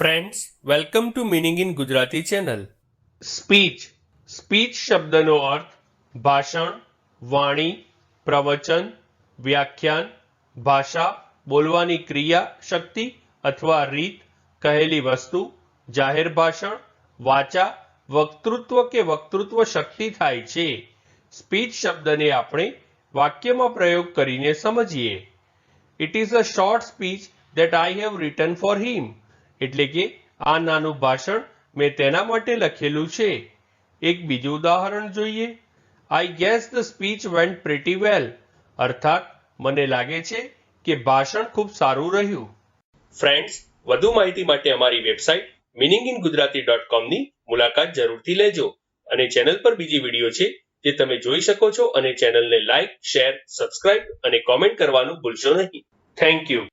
Friends welcome to meaning in Gujarati channel speech speech શબ્દનો અર્થ ભાષણ વાણી પ્રવચન વ્યાખ્યાન ભાષા બોલવાની ક્રિયા શક્તિ અથવા રીત કહેલી વસ્તુ જાહેર ભાષણ વાચા વક્તૃત્વ કે વક્તૃત્વ શક્તિ થાય છે સ્પીચ શબ્દને આપણે વાક્યમાં પ્રયોગ કરીને સમજીએ it is a short speech that I have written for him. એટલે કે આ નાનું ભાષણ મેં તેના માટે લખેલું છે. એક બીજું ઉદાહરણ જોઈએ. I guess the speech went pretty well અર્થાત, મને લાગે છે કે ભાષણ ખૂબ સારું રહ્યું. ફ્રેન્ડ્સ વધુ માહિતી માટે અમારી website meaning in Gujarati dot કોમની મુલાકાત જરૂરથી લેજો અને ચેનલ પર બીજી વીડિયો છે જે તમે જોઈ શકો છો અને ચેનલને લાઇક શેર સબસ્ક્રાઇબ અને કોમેન્ટ કરવાનું ભૂલશો નહીં. Thank you